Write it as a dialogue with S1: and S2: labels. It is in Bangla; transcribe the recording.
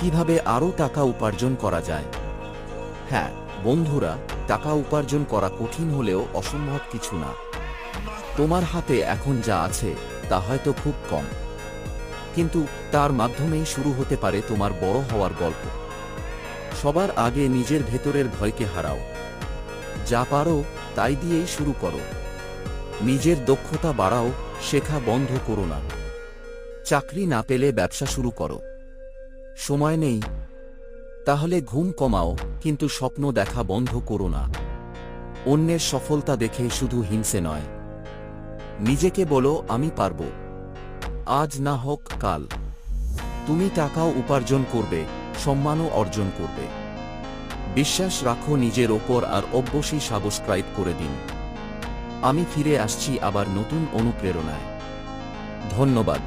S1: কীভাবে আরও টাকা উপার্জন করা যায়? হ্যাঁ বন্ধুরা, টাকা উপার্জন করা কঠিন হলেও অসম্ভব কিছু না। তোমার হাতে এখন যা আছে, তা হয়তো খুব কম। কিন্তু তার মাধ্যমেই শুরু হতে পারে তোমার বড় হওয়ার গল্প। সবার আগে নিজের ভেতরের ভয়কে হারাও। যা পারো, তাই দিয়েই শুরু করো। নিজের দক্ষতা বাড়াও, শেখা বন্ধ করো না। চাকরি না পেলে ব্যবসা শুরু করো। সময় নেই। তাহলে ঘুম কমাও, কিন্তু স্বপ্ন দেখা বন্ধ করো না। অন্যের সফলতা দেখে শুধু হিংসে নয়। নিজেকে বলো, আমি পারব। আজ না হোক কাল। তুমি টাকাও উপার্জন করবে, সম্মানও অর্জন করবে। বিশ্বাস রাখো নিজের ওপর আর অবশ্যই সাবস্ক্রাইব করে দিন। আমি ফিরে আসছি আবার নতুন অনুপ্রেরণায়। ধন্যবাদ।